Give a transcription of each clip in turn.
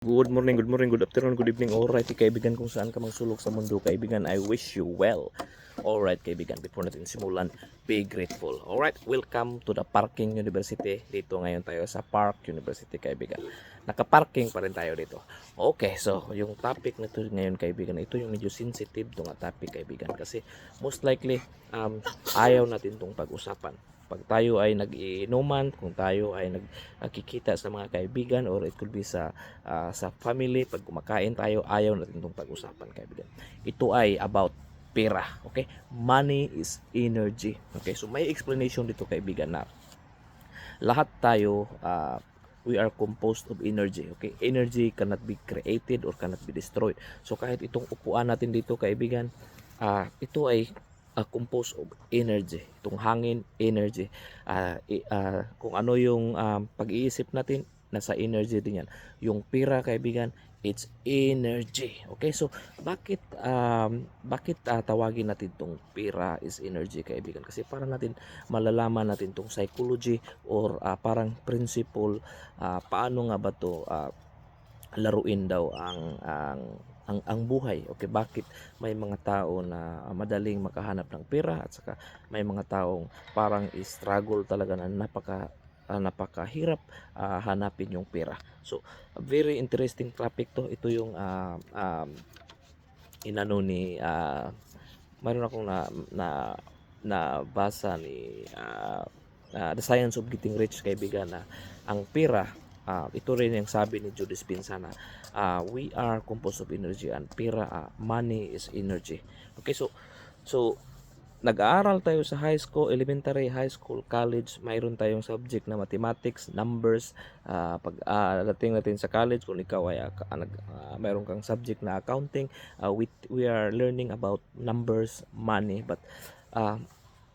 Good morning, good morning, good afternoon, good evening. Alright, kaibigan kung saan ka magsulok sa mundo, kaibigan, I wish you well. Alright, kaibigan, before natin simulan, be grateful. Alright, welcome to the Parking University. Dito ngayon tayo sa Park University, kaibigan. Naka-parking pa rin tayo dito. Okay, so yung topic na ngayon, kaibigan, ito yung medyo sensitive to nga topic, kaibigan. Kasi most likely, um, ayaw natin tong pag-usapan pag tayo ay nag-iinuman, kung tayo ay nagkikita sa mga kaibigan or it could be sa ah, sa family, pag kumakain tayo, ayaw natin itong pag-usapan kaibigan. Ito ay about pera, okay? Money is energy. Okay? So may explanation dito kaibigan na lahat tayo ah, we are composed of energy, okay? Energy cannot be created or cannot be destroyed. So kahit itong upuan natin dito kaibigan, ah, ito ay ah, composed of energy. Itong hangin, energy. I- ah, kung ano yung um, pag-iisip natin, nasa energy din yan. Yung pira, kaibigan, it's energy. Okay, so bakit um, bakit ah, tawagin natin tong pira is energy, kaibigan? Kasi para natin malalaman natin tong psychology or ah, parang principle ah, paano nga ba to ah, laruin daw ang ang ang, ang buhay. Okay, bakit may mga tao na madaling makahanap ng pera at saka may mga taong parang struggle talaga na napaka ah, napakahirap ah, hanapin yung pera. So, very interesting topic to. Ito yung ah, um, inano ni ah, mayroon akong na na nabasa ni ah, ah, The Science of Getting Rich kaibigan na ang pera ah, ito rin yung sabi ni Judas Pinsa na ah, we are composed of energy and pera ah, money is energy. Okay so so nag-aaral tayo sa high school, elementary, high school, college, mayroon tayong subject na mathematics, numbers, ah, pag dating natin sa college, kung ikaw ay ka- nag, ah, mayroon kang subject na accounting, ah, we, we are learning about numbers, money, but ah,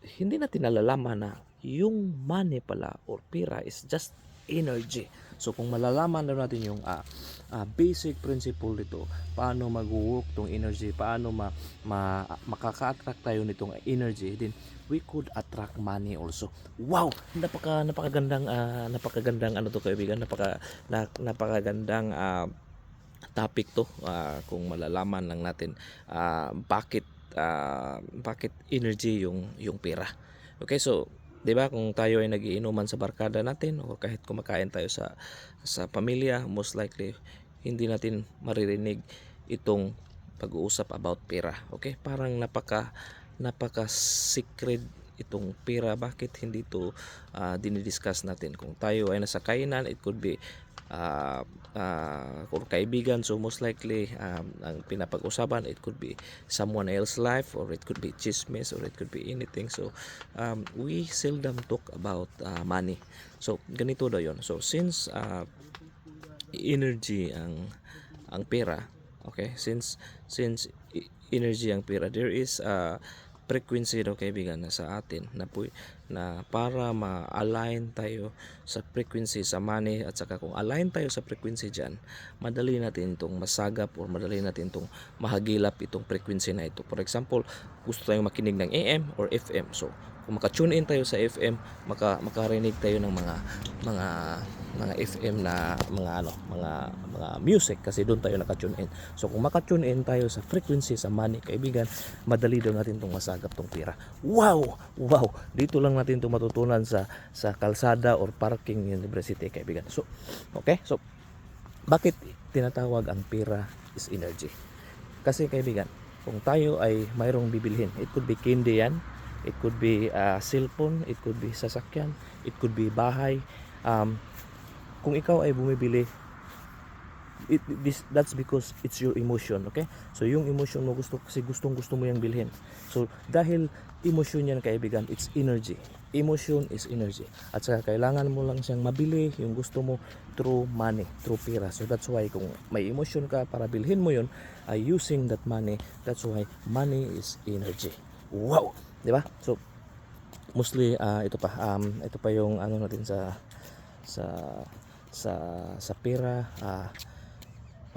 hindi natin nalalaman na yung money pala or pera is just energy. So kung malalaman na natin yung ah, ah, basic principle nito, paano mag-work tong energy, paano ma, ma makaka-attract tayo nitong energy, then we could attract money also. Wow, napaka napakagandang ah, napakagandang ano to kaibigan, napaka na, napakagandang ah, topic to ah, kung malalaman lang natin ah, bakit ah, bakit energy yung yung pera. Okay, so 'di ba kung tayo ay nagiinuman sa barkada natin o kahit kumakain tayo sa sa pamilya, most likely hindi natin maririnig itong pag-uusap about pera. Okay? Parang napaka napaka secret itong pera bakit hindi to ah, dinidiscuss natin kung tayo ay nasa kainan it could be ah ah, kung kaibigan so most likely um, ang pinapag-usapan it could be someone else life or it could be chismis or it could be anything. So um, we seldom talk about uh, money. So ganito daw yon so since uh, energy ang ang pera okay? Since since i- energy ang pera there is a frequency daw kaibigan na sa atin na pu- na para ma-align tayo sa frequency sa money at saka kung align tayo sa frequency diyan madali natin itong masagap or madali natin itong mahagilap itong frequency na ito. For example gusto tayong makinig ng AM or FM so kung maka-tune in tayo sa FM maka makarinig tayo ng mga mga mga FM na mga ano mga mga music kasi doon tayo naka-tune in. So kung maka-tune in tayo sa frequency sa money kaibigan madali daw natin itong masagap tong pira. Wow! Wow! Dito lang natin itong matutunan sa sa kalsada or parking university kaibigan. So okay? So bakit tinatawag ang pera is energy? Kasi kaibigan kung tayo ay mayroong bibilhin it could be candy yan it could be uh, cellphone it could be sasakyan it could be bahay um, kung ikaw ay bumibili it, this, that's because it's your emotion okay? So yung emotion mo gusto kasi gustong gusto mo yung bilhin. So dahil emotion yan kaibigan it's energy. Emotion is energy. At saka kailangan mo lang siyang mabili yung gusto mo through money through pera. So that's why kung may emotion ka para bilhin mo yun ay using that money. That's why money is energy. Wow! Di ba? So mostly ah, ito pa. Um, ito pa yung ano natin sa sa sa sa pera ah,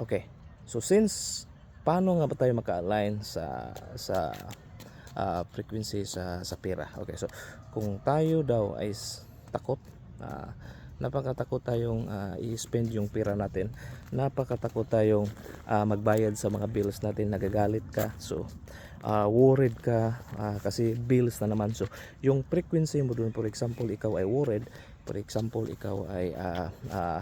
okay. So since paano nga ba tayo maka-align sa sa ah, frequency sa sa pera? Okay so kung tayo daw ay takot ah, napakatakot tayong ah, i-spend yung pera natin. Napakatakot tayong ah, magbayad sa mga bills natin. Nagagalit ka. So, ah, worried ka ah, kasi bills na naman. So, yung frequency mo dun, for example, ikaw ay worried. For example, ikaw ay ah, ah,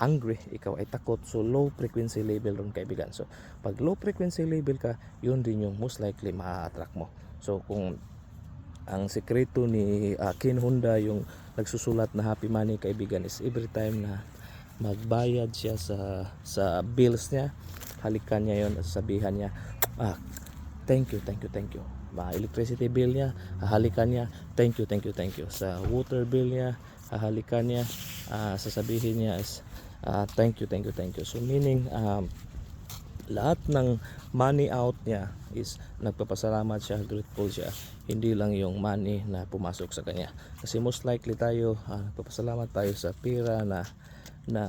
angry, ikaw ay takot. So, low frequency level ron kaibigan. So, pag low frequency level ka, yun din yung most likely ma-attract mo. So, kung ang sekreto ni ah, Ken Honda yung nagsusulat na happy money kaibigan is every time na magbayad siya sa sa bills niya halikan niya yon at sabihan niya ah thank you thank you thank you. Ma electricity bill niya hahalikan niya thank you thank you thank you. Sa water bill niya hahalikan niya ah, sasabihin niya is ah, thank you thank you thank you. So meaning um, lahat ng money out niya is nagpapasalamat siya, grateful siya. Hindi lang yung money na pumasok sa kanya. Kasi most likely tayo, ah, nagpapasalamat tayo sa pera na na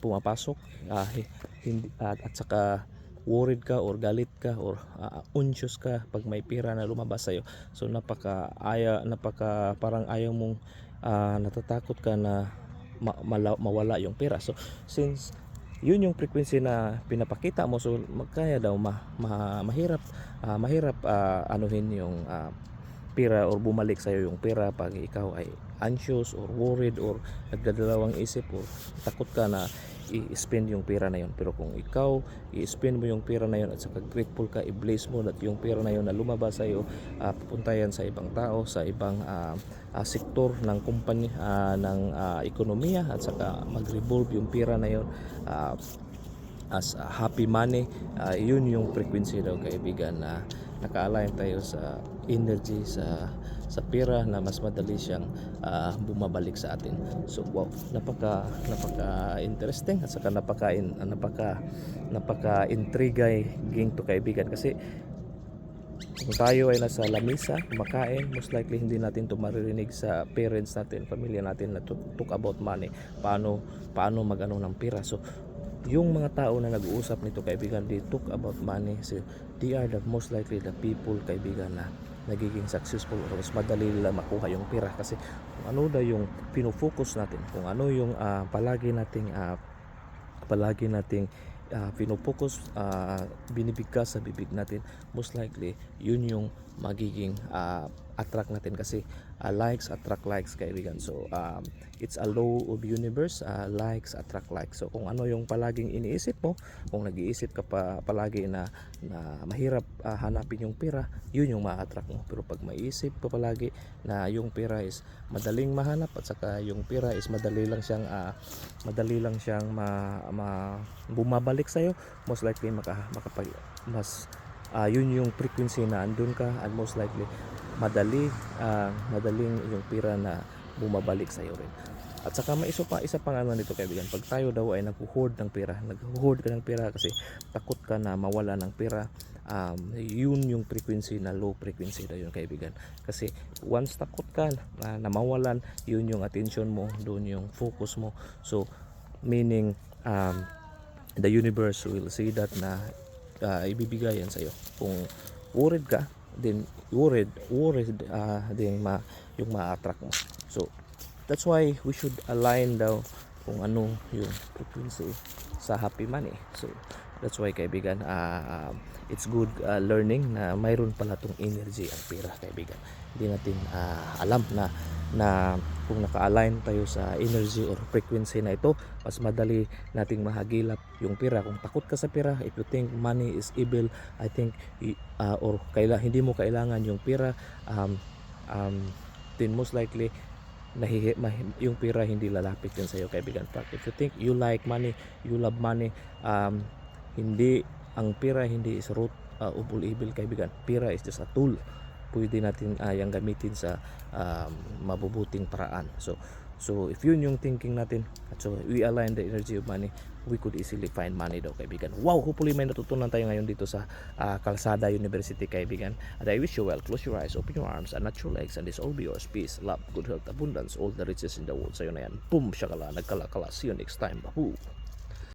pumapasok hi- hindi, at, at saka worried ka or galit ka or ah, anxious ka pag may pera na lumabas sa'yo. So napaka aya napaka parang ayaw mong ah, natatakot ka na ma- mala- mawala yung pera. So since yun yung frequency na pinapakita mo. So magkaya daw ma, ma- mahirap ah, mahirap ah, anuhin yung ah, pera or bumalik sa yung pera pag ikaw ay anxious or worried or nagdadalawang isip or takot ka na i-spend yung pera na yun. Pero kung ikaw i-spend mo yung pera na yun at saka grateful ka i-bless mo at yung pera na yun na lumabas sa iyo pupunta yan sa ibang tao sa ibang ah, ah, sektor ng kumpanya ah, ng ah, ekonomiya at saka mag-revolve yung pera na yun ah, as a happy money ah, yun yung frequency daw kaibigan na naka-align tayo sa energy sa sa pera na mas madali siyang ah, bumabalik sa atin. So wow, napaka napaka interesting at saka napaka in, napaka napaka intriguing to kaibigan kasi kung tayo ay nasa lamisa, kumakain, most likely hindi natin to maririnig sa parents natin, pamilya natin na talk about money. Paano paano magano ng pera. So yung mga tao na nag-uusap nito kaibigan, they talk about money. So they are the most likely the people kaibigan na nagiging successful or mas madali nila makuha yung pera kasi kung ano daw yung pinofocus natin, kung ano yung ah, palagi nating ah, palagi nating uh, pinopokus, ah, binibigkas sa bibig natin, most likely, yun yung magiging ah, attract natin kasi ah, likes attract likes kaibigan. So, um, it's a law of universe, ah, likes attract likes. So, kung ano yung palaging iniisip mo, kung nag-iisip ka pa palagi na, na mahirap ah, hanapin yung pera, yun yung ma-attract mo. Pero pag maiisip ka palagi na yung pera is madaling mahanap at saka yung pera is madali lang siyang ah, madali lang siyang ma, ma bumabalik sa iyo most likely maka, makapag mas ah, yun yung frequency na andun ka and most likely madali ah, madaling yung pera na bumabalik sa iyo rin. At saka may isa pa isa pang ano nito kaibigan pag tayo daw ay nagho-hoard ng pera nagho-hoard ka ng pera kasi takot ka na mawala ng pera um, yun yung frequency na low frequency daw yun kaibigan. Kasi once takot ka na, na mawalan yun yung attention mo doon yung focus mo. So meaning um, the universe will say that na uh, ibibigay yan sa'yo. Kung worried ka then worried worried uh, then ma, yung ma-attract mo. So that's why we should align daw kung ano yung frequency sa happy money. So that's why kaibigan uh, it's good uh, learning na mayroon pala tong energy ang pera kaibigan. Hindi natin uh, alam na na kung naka-align tayo sa energy or frequency na ito mas madali nating mahagilap yung pera. Kung takot ka sa pera if you think money is evil I think uh, or kaila, hindi mo kailangan yung pera um, um, then most likely nahihi, yung pera hindi lalapit yun sa iyo kaibigan. But if you think you like money you love money um, hindi ang pera hindi is root uh, of all evil kaibigan. Pera is just a tool. Pwede natin uh, gamitin sa um, mabubuting paraan. So so if yun yung thinking natin at so we align the energy of money we could easily find money daw kaibigan. Wow hopefully may natutunan tayo ngayon dito sa uh, Kalsada University kaibigan. And I wish you well. Close your eyes open your arms and not your legs and this all be yours. Peace love good health abundance all the riches in the world. Sa'yo na yan. Boom shakala nagkalakala. See you next time. Bahoo.